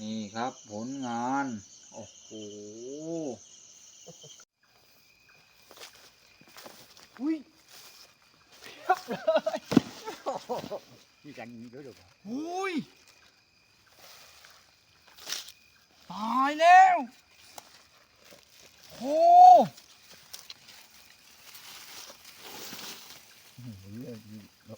นี่ครับผลงาน โอ้โหอุ้ยเพียบเลยมีกันมีด้วยหรออุ้ยตายแล้วโอ้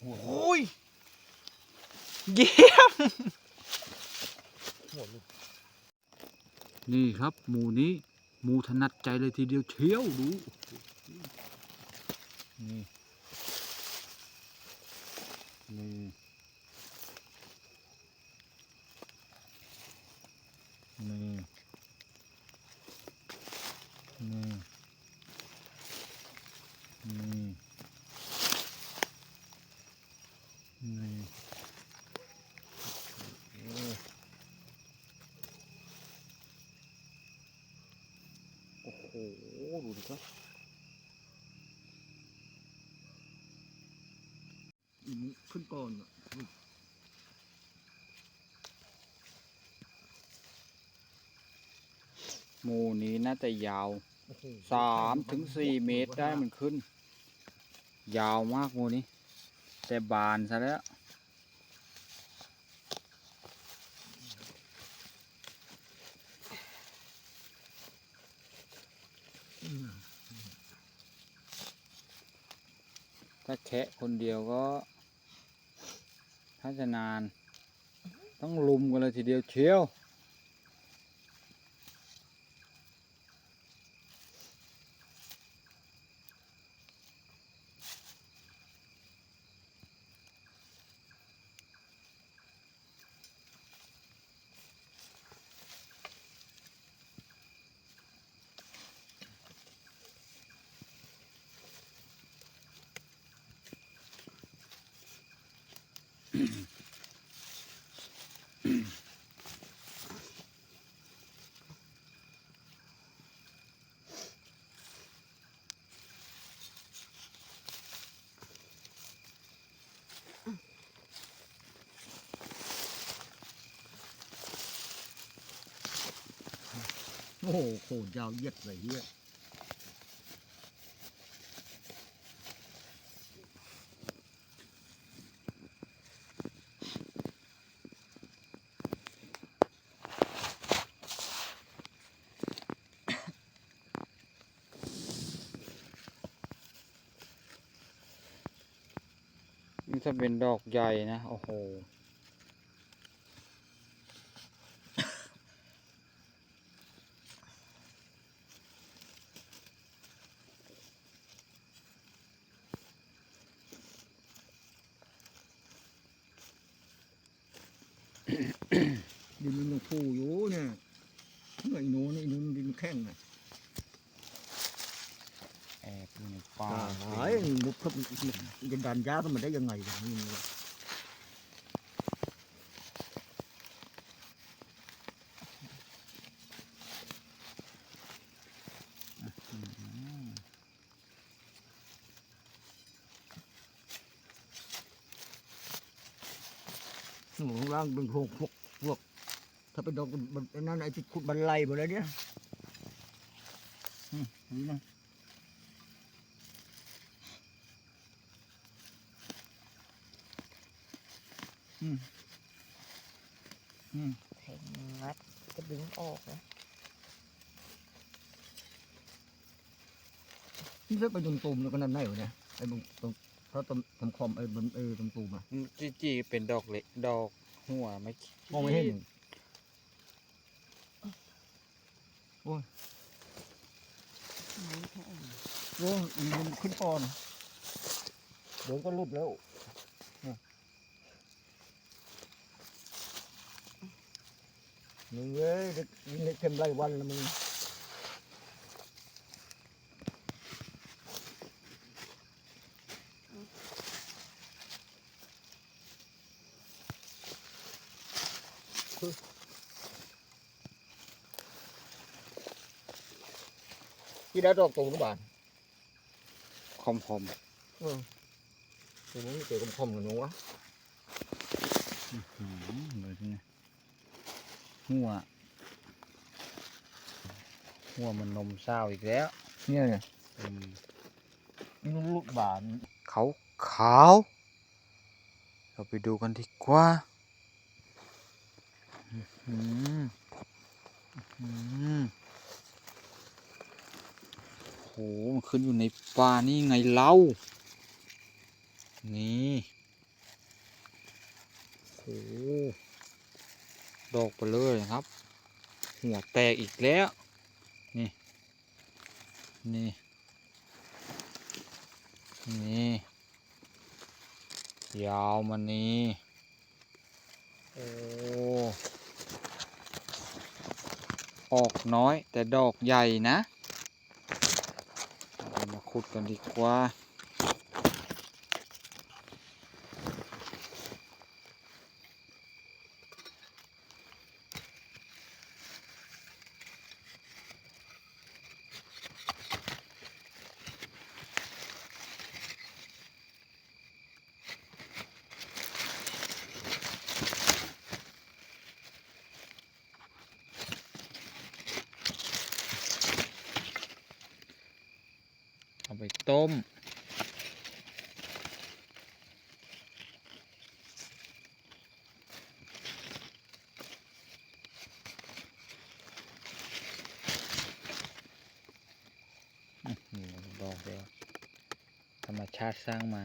หัวโอ้ยเยี่ยม หัวนี่ครับหมูนี้หมูถนัดใจเลยทีเดียวเชี่ยวดูนี่นี่นี่นี่นี่โอ้ โอ้โห ดูดิครับอีนี้ขึ้นก่อนอะหมูนี้น่าจะยาวโอ้โหสามถึงสี่เมตรได้มันขึ้น ยาวมากหมูนี้ แต่บานซะแล้ว อืม ถ้าแคะคนเดียวก็ถ้าจะนาน ต้องลุมกันเลยทีเดียวเชียว โอ้โหโคตรยาวเยียดเลยเฮีย จะเป็นดอกใหญ่นะ โอ้โห ดินมันยังฟูอยู่เนี่ยเมื่อไอ้หนูนี่ไอ้หนูมันดินแข้งน่ะ แอบอยู่ในป่าตายมุกครับจะดันยาขึ้นมาได้ยังไงวะนี่วะอืมหนูข้างล่างเป็นพวกพวกพวก ถ้าเป็นดอกมันไอ้นั่นไอ้ที่ขุดบันไลหมดเลยเนี่ยอืมนี่นะ อืมอืมแทงงัดจะดึงออกนะนี่ถ้าไปตรงตุ่มแล้วก็นั่นไหนวะเนี่ยไอ้ตรงตรงถ้าตรงตรงคอมไอ้บนเออตรงตุ่มอะจีจีเป็นดอกเล็กดอกหัวไม่มองไม่เห็นไม่แทงโอ้ยอีมันขึ้นปอนเดี๋ยวก็รุดแล้วเนี่ย มึงเอ้ยเด็กยิงได้เต็มไรวันแล้วมึงที่ได้ดอกตูนบานคอมคอมเออตัวนี้เกี่ยวกับคอมกับหนูวะๆอืมเลยทีนี้ หัว หัวมันนมเศร้าอีกแล้ว เนี่ยเนี่ยอืมมันลูกบานเขาขาว เราไปดูกันดีกว่าอื้อหืออื้อหือโหมันขึ้นอยู่ในป่านี่ไงเล่า นี่โห ดอกไปเลยครับ หัวแตกอีกแล้ว นี่ นี่ นี่ ยาวมานี่โอ้ออกน้อยแต่ดอกใหญ่นะ มาขุดกันดีกว่า ม นี่บอกแล้วธรรมชาติสร้างมา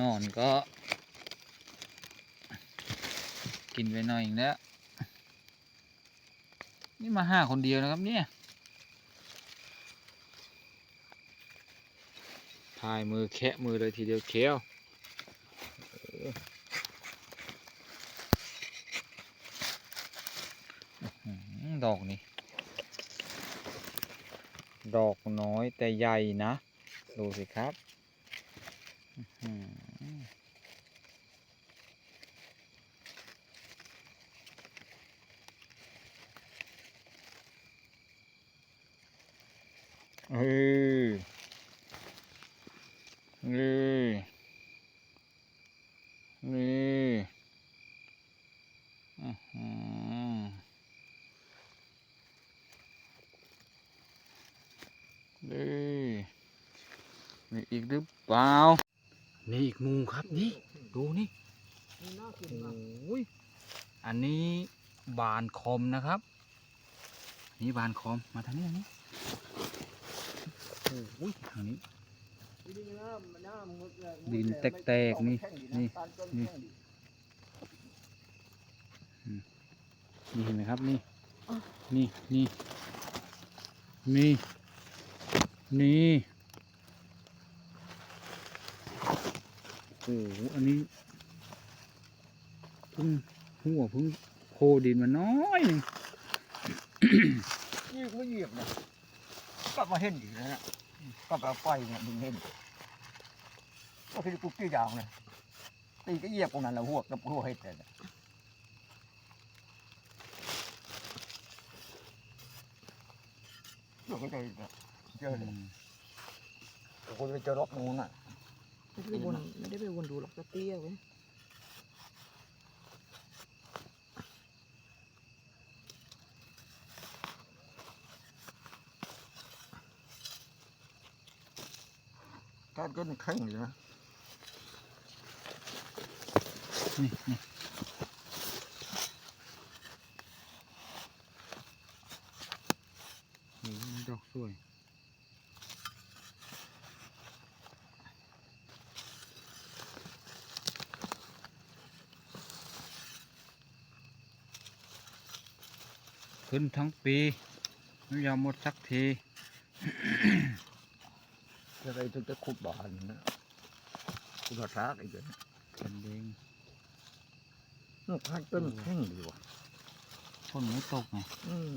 นอนก็ กินไปหน่อยอีกแล้ว นี่มาห้าคนเดียวนะครับเนี่ยายมือแคะมือเลยทีเดียวเคียวออดอกนี้ ดอกน้อยแต่ใหญ่นะ ดูสิครับอื้อหือเฮ้ย นี่นี่อื้อหือนี่มีอีก ล่านี่อีกมุมครับนี่ ดูนี่โอ้ยอันนี้บานคอมนะครับ นี่บานคอมมาทางนี้ทางนี้โอ้ยทางนี้ ดินแตกๆนี่นี่นี่นี่เห็นไหมครับนี่นี่นี่นี่นี่ โอ้โหอันนี้เพิ่งหัวเพิ่งโคดินมาน้อยหนึงนี่ก็เหยียบนะก็มาเห็นอีกแล้วนะก็ไปเอาไฟเนี่ยดึงเห็นก็คือกุ๊กกี้ยาวนะตีก็เหยียบตรงนั้นแหละหัวกับหัวเห็ดเลยนะเดี๋ยวก็เจออีกแล้วเจอเลยแต่คนไปเจอรถนู้นอะ ไม่ได้ไปวนไม่ได้ไปวนดูหรอกจะเตี้ยเว้ยถ้าก็มันแข็งอยู่นะนี่นี่โอ้โหดอกสวย ขึ้นทั้งปีไม่ยอมหมดสักทีจะไปถึงจะขุดบานนะขุดทากอีกเลยเป็นเองนกพันต้นแข็งดีว่ะฝนไม่ตกไงอืม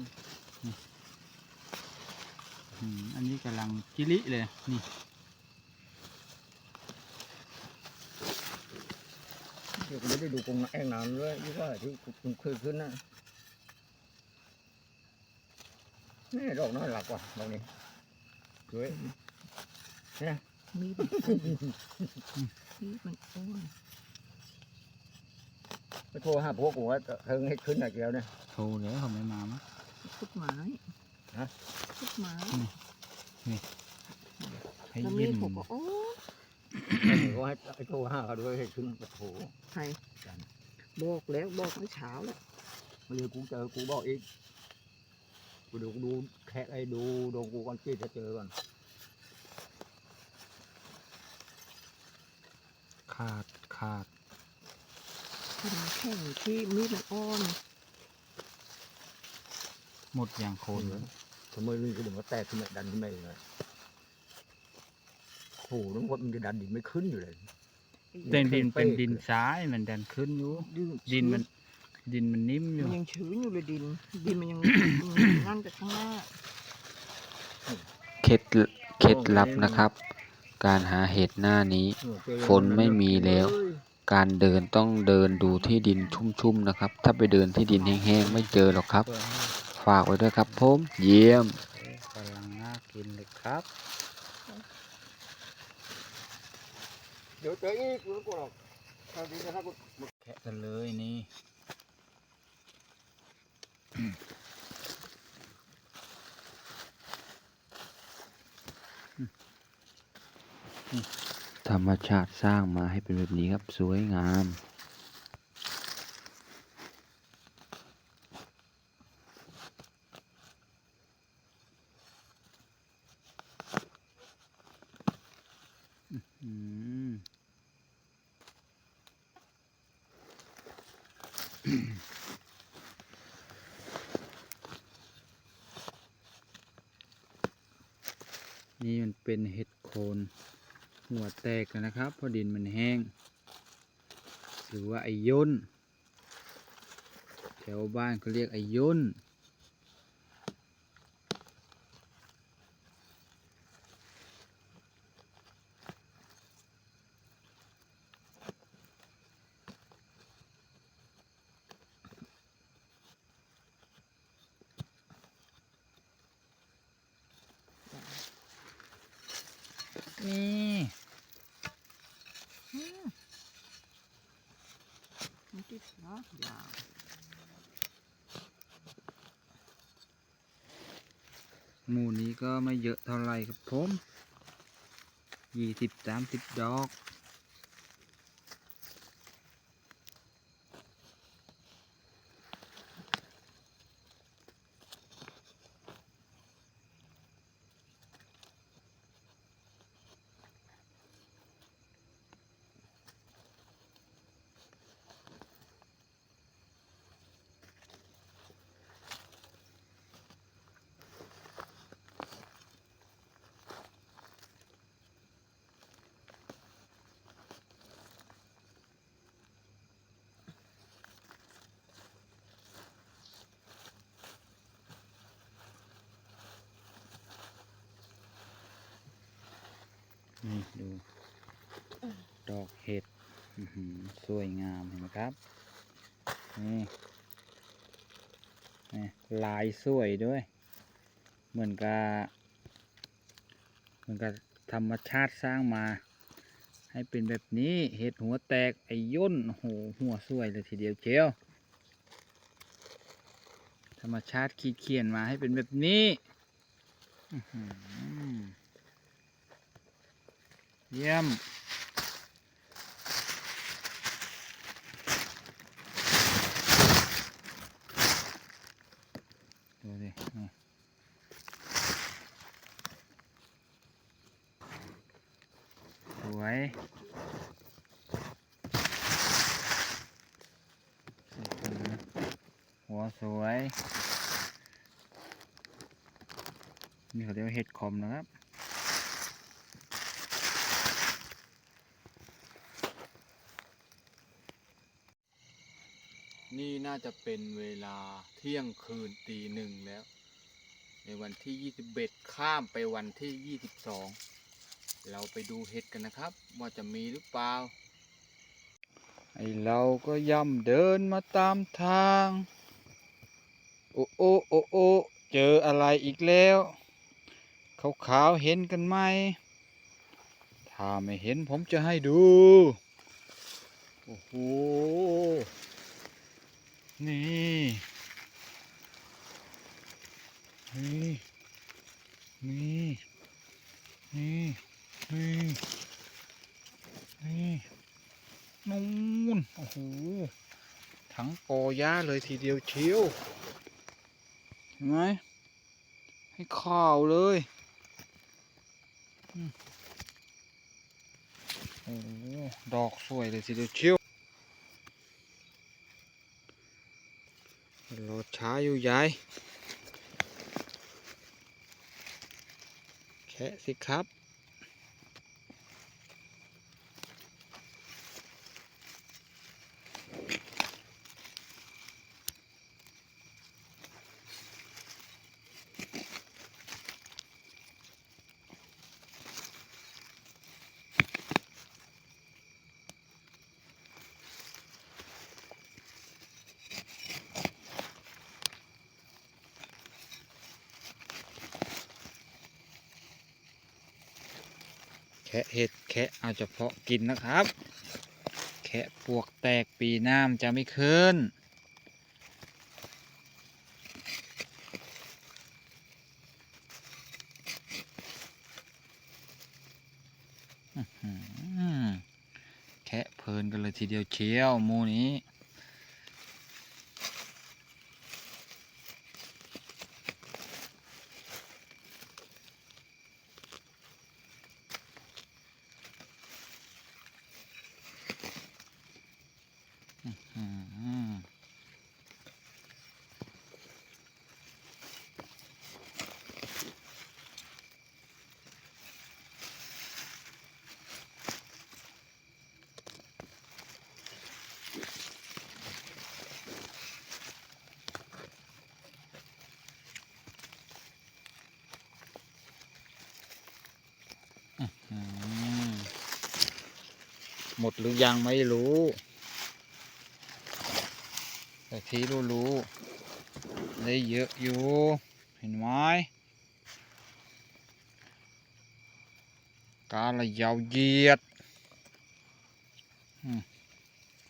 อืมอันนี้กำลังจิลิเลยนี่เดี๋ยวก็ไม่ได้ดูกรงแอ่งน้ำเลยยี่ว่าที่คุณเคยขึ้นนะ นี่ดอกน่ารักว่ะดอกนี้สวยมีดมันอ้วนมีดมันอ้วนไปโทรหาพวกกูว่าเทิงให้ขึ้นหน่อยเดียวเนี่ยโทรแล้วเขาไม่มามั้งพุดไม้ฮะพุดไม้ให้แล้วมีเย็นผมก็โอ้ก็ให้ให้โทรหาเขาด้วยให้ขึ้นโอ้โหใครบอกแล้วบอกเมื่อเช้าแล้วไม่เจอกูเจอกูบอกอีก กูดูกูดูแค่ไอ้ดูดวงกูก่อนที่จะเจอก่อนขาดขาดที่มันแข็งที่มีดมันอ่อนหมดอย่างโคนเลยทำไมนี่กูถึงว่าแตกขึ้นมาดันขึ้นมาเลยโอ้โหน้องว่ามันจะดันดินไม่ขึ้นอยู่เลยแต่ดินเป๊ะๆเป็นดินทรายมันดันขึ้นอยู่ ดินมัน ดินมันนิ่มอมัยู่นยังชื้นอยู่เลยดิน ดินมันยัง นั่นจากข้างหน้า เคล็ดเคล็ดลับนะครับ การหาเห็ดหน้านี้ ฝนไม่มีแล้ว การเดินต้องเดินดูที่ดินชุ่มๆนะครับ ถ้าไปเดินที่ดินแห้งๆไม่เจอหรอกครับ ฝากไว้ด้วยครับผมเยี่ยมกำลังน่ากินเลยครับ เดี๋ยวเจออีกกูรู้กูหรอกคราวนี้นะครับกูแกะกันเลยนี่ ธรรมชาติสร้างมาให้เป็นแบบนี้ครับ สวยงามอื นี่มันเป็นเห็ดโคนหัวแตกแล้วนะครับเพราะดินมันแห้งหรือว่าไอย่นแถวบ้านเขาเรียกไอย่น นี่มันติดเนาะยาวหมู่นี้ก็ไม่เยอะเท่าไหร่ครับผมยี่สิบสามสิบดอก นี่ดู ดอกเห็ดสวยงามเห็นไหมครับ นี่นี่ลายสวยด้วย เหมือนกับเหมือนกับธรรมชาติสร้างมา ให้เป็นแบบนี้เห็ดหัวแตกไอ้ย่นโหหัวสวยเลยทีเดียวเชียวธรรมชาติขีดเขียนมาให้เป็นแบบนี้อื เยี่ยม ดูดินี่สวยหัวสวย นี่เขาเรียกว่าเห็ดคมนะครับ นี่น่าจะเป็นเวลาเที่ยงคืนตีหนึ่งแล้ว ในวันที่ 21 ข้ามไปวันที่ 22 เราไปดูเห็ดกันนะครับ ว่าจะมีหรือเปล่า ไอเราก็ย่ำเดินมาตามทาง โอ้โอ้โอ้โอ้เจออะไรอีกแล้วขาวๆเห็นกันไหม ถ้าไม่เห็นผมจะให้ดู โอ้โห นี่นี่นี่นี่นี่นี่นู่นโอ้โหทั้งกอหญ้าเลยทีเดียวเชียวเห็นไหมให้ข้าวเลยโอ้โหดอกสวยเลยทีเดียวเชียวรอ ช้าอยู่ยาย แค่สิครับะเห็ดแคะเอาเฉพาะกินนะครับ แคะปวกแตกปีน้ามนจะไม่ขึ้นอื้อหือแคะเพลินกันเลยทีเดียวเชียวมูนี้ อืมอืม หมดหรือยังไม่รู้แต่ที่รู้ๆได้เยอะอยู่ เห็นไหมกาละยาวเยียด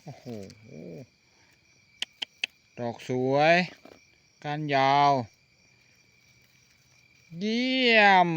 โอ้โห ดอกสวย การยาว เยี่ยม